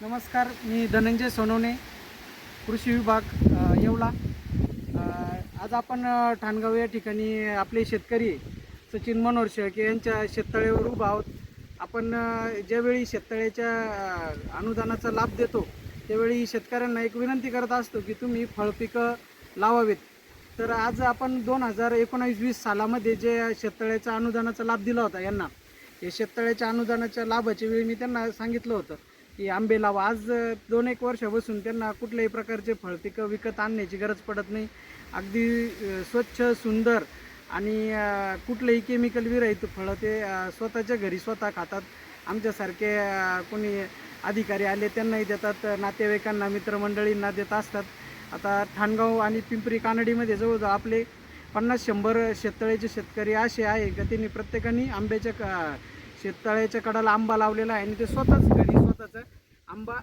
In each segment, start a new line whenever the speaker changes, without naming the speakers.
नमस्कार मी धनंजय सोनवणे कृषी विभाग येवला. आज आपण ठाणगाव या ठिकाणी आपले शेतकरी सचिन मनोहर शेळके यांच्या शेततळ्यावर उभा आहोत. आपण ज्यावेळी शेततळ्याच्या अनुदानाचा लाभ देतो त्यावेळी शेतकऱ्यांना एक विनंती करत असतो की तुम्ही फळपिकं लावावेत. तर आज आपण दोन हजार एकोणावीस वीस सालामध्ये जे शेततळ्याचा अनुदानाचा लाभ दिला होता यांना हे शेततळ्याच्या अनुदानाच्या लाभाच्या वेळी मी त्यांना सांगितलं होतं. की आंबे लावा आज दोन एक वर्षापासून त्यांना कुठल्याही प्रकारचे फळपिकं विकत आणण्याची गरज पडत नाही. अगदी स्वच्छ सुंदर आणि कुठलंही केमिकल विरहित फळं ते स्वतःच्या घरी स्वतः खातात. आमच्यासारखे कोणी अधिकारी आले त्यांनाही देतात नातेवाईकांना मित्रमंडळींना देत असतात. आता ठाणगाव आणि पिंपरी कानडीमध्ये जवळजवळ आपले पन्नास शंभर शेततळ्याचे शेतकरी असे आहे का? त्यांनी प्रत्येकाने आंब्याच्या क शेततळ्याच्या कडाला आंबा लावलेला आहे आणि ते स्वतःच घरी स्वतःचा आंबा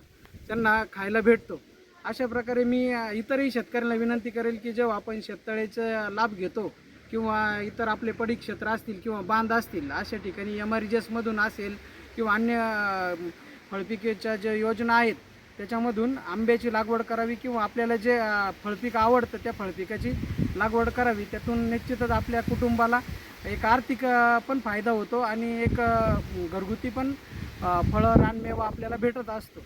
त्यांना खायला भेटतो. अशा प्रकारे मी इतरही शेतकऱ्यांना विनंती करेल की जेव्हा आपण शेततळ्याचा लाभ घेतो किंवा इतर आपले पडी क्षेत्र असतील किंवा बांध असतील अशा ठिकाणी एम आर मधून असेल किंवा अन्य फळपिकेच्या ज्या योजना आहेत त्याच्यामधून आंब्याची लागवड करावी किंवा आपल्याला जे फळपिकं फळपीक आवडतं त्या फळपिकाची लागवड करावी त्यातून निश्चितच आपल्या कुटुंबाला एक आर्थिक पण फायदा होतो आणि एक घरगुती पण फळं रानमेवा आपल्याला भेटत असतो.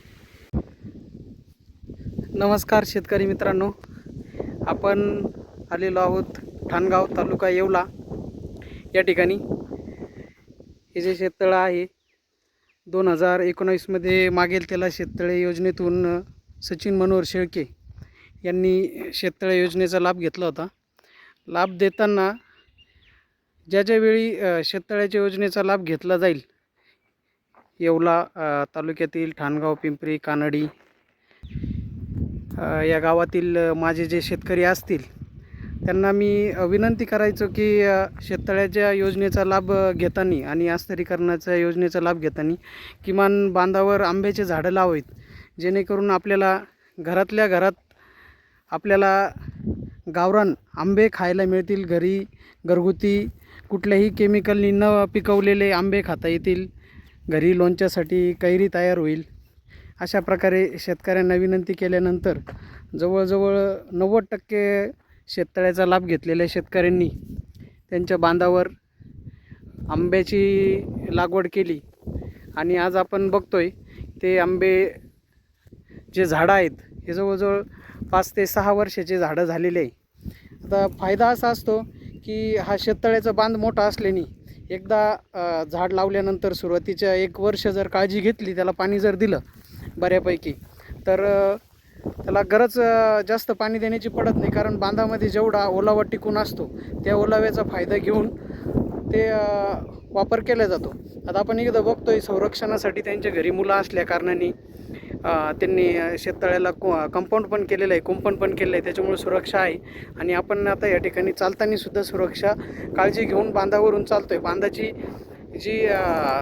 नमस्कार शेतकरी मित्रांनो. आपण आलेलो आहोत ठाणगाव तालुका येवला. या ठिकाणी. हे जे शेततळं आहे दोन हजार एकोणावीसमध्ये मागेल त्याला शेततळे योजनेतून सचिन मनोहर शेळके यांनी शेततळे योजनेचा लाभ घेतला होता. लाभ देताना ज्या ज्यावेळी शेततळ्याच्या योजनेचा लाभ घेतला जाईल येवला तालुक्यातील ठाणगाव पिंपरी कानडी या गावातील माझे जे शेतकरी असतील त्यांना मी विनंती करायचो की शेततळ्याच्या योजनेचा लाभ घेताना आणि आस्तरीकरणाच्या योजनेचा लाभ घेताना किमान बांधावर आंब्याचे झाडं लावावीत जेणेकरून आपल्याला घरातल्या घरात आपल्याला गावरान आंबे खायला मिळतील घरी घरगुती कुठल्याही केमिकलनी न पिकवलेले आंबे खाता येतील. घरी लोणच्यासाठी कैरी तयार होईल. अशा प्रकारे शेतकऱ्यांना विनंती केल्यानंतर जवळजवळ नव्वद टक्के शेततळ्याचा लाभ घेतलेल्या शेतकऱ्यांनी त्यांच्या बांधावर आंब्याची लागवड केली. आणि आज आपण बघतोय ते आंबे जे झाडं आहेत हे जवळजवळ पाच ते सहा वर्षाचे झाडं झालेले आहे. आता फायदा असा असतो की हा शेततळ्याचा बांध मोठा असल्याने एकदा झाड लावल्यानंतर सुरुवातीच्या एक वर्ष जर काळजी घेतली त्याला पाणी जर दिलं बऱ्यापैकी तर त्याला गरज जास्त पाणी देण्याची पडत नाही. कारण बांधामध्ये जेवढा ओलावा टिकून असतो त्या ओलाव्याचा फायदा घेऊन ते वापर केला जातो. आता आपण एकदा बघतोय संरक्षणासाठी त्यांच्या घरी मुलं असल्या कारणाने त्यांनी शेततळ्याला को कंपाऊंड पण केलेलं आहे कुंपण पण केलेलं आहे त्याच्यामुळे सुरक्षा आहे. आणि आपण आता या ठिकाणी चालताना सुद्धा सुरक्षा काळजी घेऊन बांधावरून चालतो आहे बांधाची जी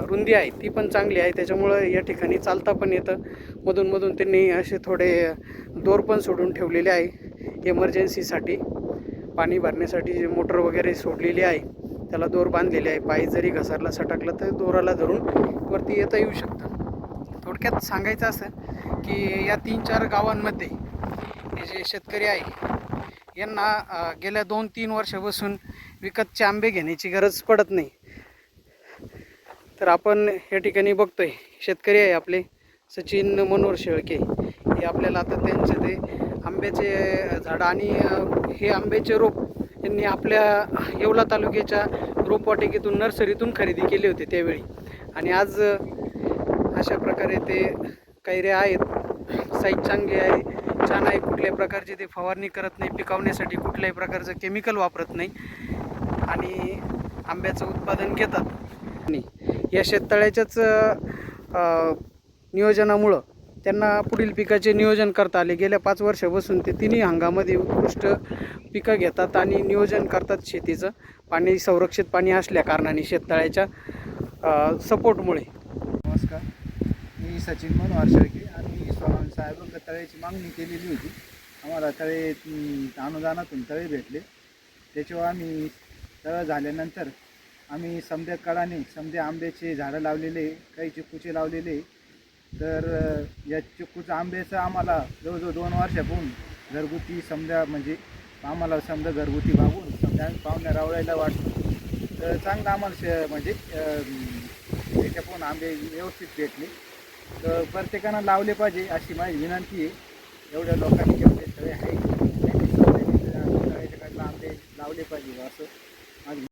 रुंदी आहे ती पण चांगली आहे. त्याच्यामुळं या ठिकाणी चालता पण येतं. मधून मधून त्यांनी असे थोडे दोर पण सोडून ठेवलेले आहे एमर्जन्सीसाठी पाणी भरण्यासाठी जे मोटर वगैरे सोडलेली आहे त्याला दोर बांधलेले आहे. पाय जरी घसरला सटकला तर दोराला धरून वरती येता येऊ शकतं. थोडक्यात सांगायचं असं की या तीन चार गावांमध्ये हे जे शेतकरी आहे यांना गेल्या दोन तीन वर्षापासून विकतचे आंबे घेण्याची गरज पडत नाही. तर आपण या ठिकाणी बघतोय शेतकरी आहे आपले सचिन मनोहर शेळके. हे आपल्याला आता त्यांचे ते आंब्याचे झाडं आणि हे आंब्याचे रोप यांनी आपल्या येवला तालुक्याच्या रोपवाटिकेतून नर्सरीतून खरेदी केली होती त्यावेळी. आणि आज अशा प्रकारे ते कैरे आहेत. साईज चांगली आहे. छान आहे. कुठल्याही प्रकारची ते फवारणी करत नाही. पिकवण्यासाठी कुठल्याही प्रकारचं केमिकल वापरत नाही. आणि आंब्याचं उत्पादन घेतात. आणि या शेततळ्याच्याच नियोजनामुळं त्यांना पुढील पिकाचे नियोजन करता आले. गेल्या पाच वर्षापासून ते तिन्ही हंगामध्ये उत्कृष्ट पिकं घेतात आणि नियोजन करतात शेतीचं. पाणी संरक्षित पाणी असल्या कारणाने शेततळ्याच्या सपोर्टमुळे
नमस्कार. मी सचिन मन शेळके आम्ही स्वामी साहेब तळ्याची मागणी केलेली होती. आम्हाला तळे अनुदानातून तळे भेटले. त्याच्यावर आम्ही तळं झाल्यानंतर आम्ही समध्या कळाने समध्या आंब्याचे झाडं लावलेले काही चिक्कूचे लावलेले. तर या चिक्कूचं आंब्याचं आम्हाला जवळजवळ दोन वर्षापून घरगुती समजा म्हणजे आम्हाला समजा घरगुती भागून समजा आम्ही पाहुण्या रावळायला वाटतो. तर चांगलं आम्हाला म्हणजे त्याच्यापून आंबे व्यवस्थित भेटले. तर प्रत्येकानं लावले पाहिजे अशी माझी विनंती आहे. एवढ्या लोकांनी केवढे सगळे आहे लावले पाहिजे असं माझी